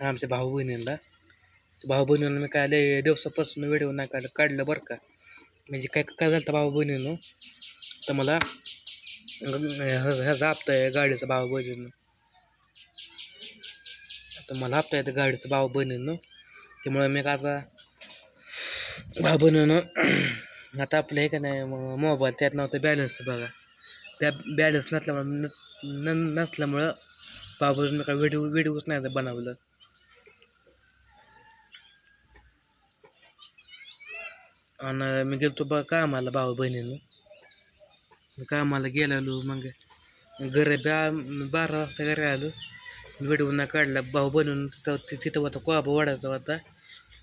आमच्या भाऊ बहिणींना भाऊ बहिणींना मी काय लय दिवसापासून व्हिडिओ नाही काढलं काढलं बरं का. म्हणजे काय काय झालं भाऊ बहिणीनं? तर मला ह्याचा ह्याचा हप्ता आहे गाडीचा भाऊ बहिणीनं. तर मला हप्ता आहे गाडीचा भाऊ बहिणीनं. त्यामुळे मी का आता भाऊ बहिणीनं आता आपलं हे का नाही मोबाईल त्यात नव्हतं बॅलन्स बघा. बॅ बॅलन्स नसल्यामुळं न न- नसल्यामुळं भाऊ काय व्हिडिओ व्हिडिओच नाही बनवलं. आणि मी गेलो बा कामाला भाऊ बहिणीनं. कामाला गेलेलो मग घरी बा बारा वाजता घरी आलो. व्हिडिओ ना काढला भाऊ बनवून तिथं तिथं होता कोबा वाढायचा होता.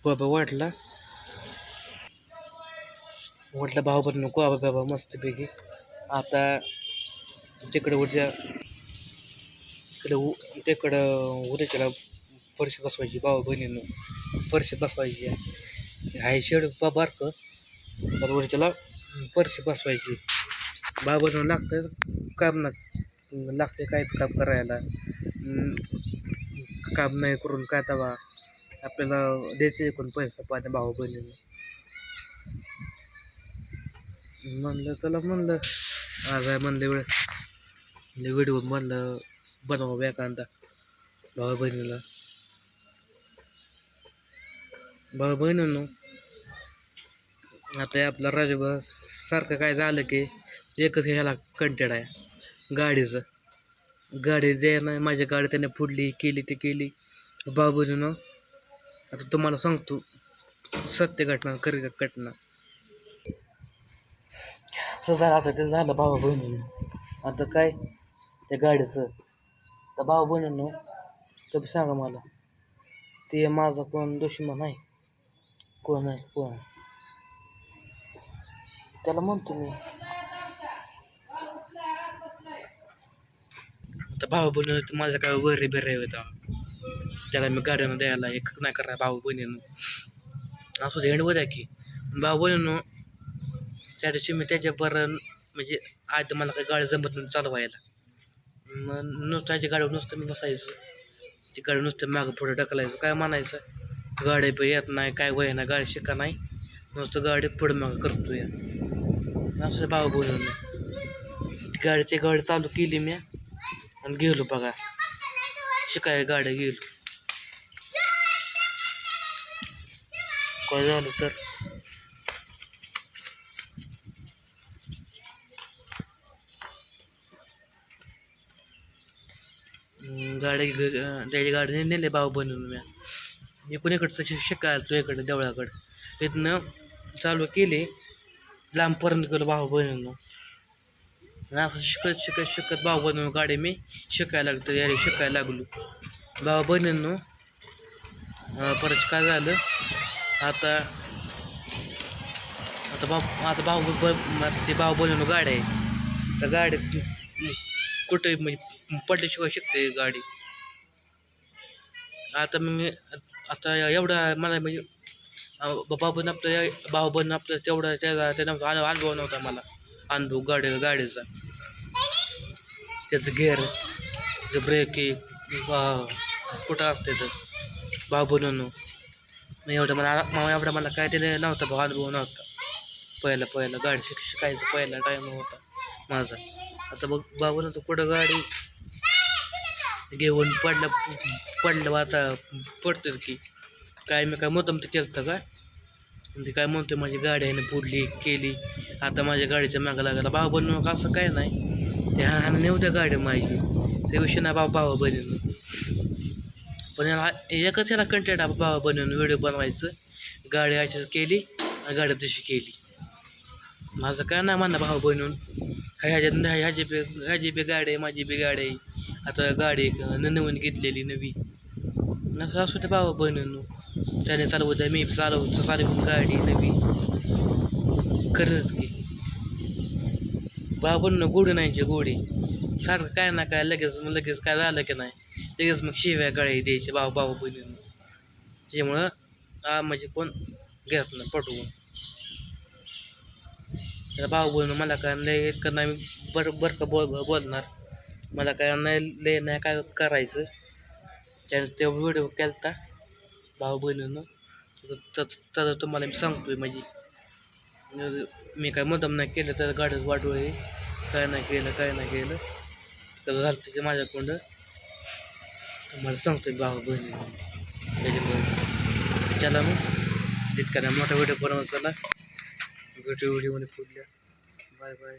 कोबा वाढला. वाटलं भाऊ बनवून कोबा बाबा मस्तपैकी. आता तिकडे उद्या तिकडे उ तिकडं उद्याच्याला फरशी बसवायची भाऊ बहिणीनं. फरशी बसवायची हाय शेड बारक बारकं. त्याला उद्याच्याला बसवायची. बा बनवून लागतं काम ना लागते काय काम करायला. काम नाही करून काय तवा? आपल्याला द्यायचं एकूण पैसा पाहिजे भाऊ बहिणीनं म्हणलं चला म्हणलं. आज आहे म्हणलं वेळ व्हिडिओ म्हणलं बनवा एखादा भाऊ बहिणीला. भाऊ बहिणीनं आता आपला राजभा सारखं काय झालं की एकच ह्याला कंटेड आहे. गाडीचं. गाडी जे नाही माझ्या गाडी त्याने फुडली केली ती केली. भाऊ आता तुम्हाला सांगतो सत्य घटना खरी घटना. असं झालं आता ते झालं भाऊ बहिणीनं आता काय? त्या गाडीचं. तर भाऊ बहिणीनं तुम्ही सांगा मला. ते माझा कोण दुश्मन आहे? कोण आहे? कोण? आहे? त्याला म्हणतो मी. आता भाऊ बहिणीनं माझं काय वरे बिरे होता. त्याला मी गाड्यानं द्यायला एक नाही करा भाऊ बहिणीनं असू दे द्या की. भाऊ बहिणीनं त्या दिवशी मी त्याच्यावर म्हणजे आज मला काही गाडी जमत नाही चालवायला. मग नुसतं त्याच्या गाडीवर नुसतं मी बसायचं. ती गाडी नुसतं मागं पुढे ढकलायचं. काय म्हणायचं? गाडी पण येत नाही काय वय ना गाडी शिका नाही. नुसतं गाडी पुढे मागं करतो या असं बाबा बोलून गाडीची गाडी चालू केली मी आणि गेलो बघा. शिकाय गाड्या गेलो. काय झालं तर? गाडी त्याची गाडी नेले भाऊ बनवून मी मी पण शि शिकायला तो इकडं देवळाकडं. इथनं चालू केली. लांबपर्यंत गेलो भाऊ बहिणींनो. आणि असं शिकत शिकत शिकत भाऊ बनवून गाडी मी शिकायला लागतो यार शिकायला लागलो. भाऊ बहिणींनो परत काय झालं? आता आता भाऊ आता भाऊ ब- ते भाऊ बनवून गाडी आहे. त्या गाडी कुठे म्हणजे पडल्याशिवाय शिकते गाडी. आता मग मी आता एवढा मला म्हणजे बाबा आपल्या आपलं आपल्या आपलं तेवढा त्याचा त्यानं अनुभव नव्हता मला. अनुभव गाडी गाडीचा. त्याचं गेअर त्याचं ब्रेक कुठं असते तर भाऊ बनवणं. एवढं मला मला एवढं मला काय दिलेलं नव्हता भाऊ अनुभव नव्हता. पहिला पहिला गाडी शिक शिकायचं पहिला टाईम होता माझा. आता बघ बाबा ना कुठं गाडी घेऊन पडलं पडलं आता पडतं की. काय मी काय मुद्दाम केलं केलं का? ते काय म्हणतो माझी गाडी आहे पुडली केली. आता माझ्या गाडीच्या मागं लागला. भाऊ बनवू असं काय नाही. ते हा हा नेऊ द्या गाडी माझी त्या विषयी ना बाबा भावा बनवून पण याला एकच याला कंटेंट भावा बनवून व्हिडिओ बनवायचं. गाडी अशीच केली आणि गाडी तशी केली. माझं काय नाही म्हणणं भाऊ बनवून ह्याच्यात ह्याची बी ह्याची बी गाडी आहे माझी बी गाडी आहे. आता गाडी न- नवीन घेतलेली नवी. नसं असू त्या भावा बनवून त्याने चालवू द्या मी चालव चालवून गाडी नवी. खरंच की. भाऊ बनणं गोडी नाही गोडी. सारखं काय ना काय लगेच मग लगेच काय झालं की नाही लगेच मग शिव्या गाडी द्यायची भाऊ भाऊ बनवून त्याच्यामुळं हा म्हणजे कोण घेत नाही पटवून. त्याला भाऊ बोलणं मला काय लय कर नाही बरं बरं का बोल बोलणार. मला काय नाही लय नाही काय करायचं. त्याने ते व्हिडिओ केलता. भाऊ बहिणीनं तर तुम्हाला मी सांगतोय म्हणजे मी काय मुद्दाम नाही केलं तर गाडीत वाढवली काय नाही केलं काय नाही केलं. तर झालं की माझ्याकडं. तुम्हाला सांगतोय भाऊ बहिणी. त्याच्यामुळे चला मग. तितका मोठा व्हिडिओ बनवत चला. व्हिडिओ व्हिडिओमध्ये फुटल्या बाय बाय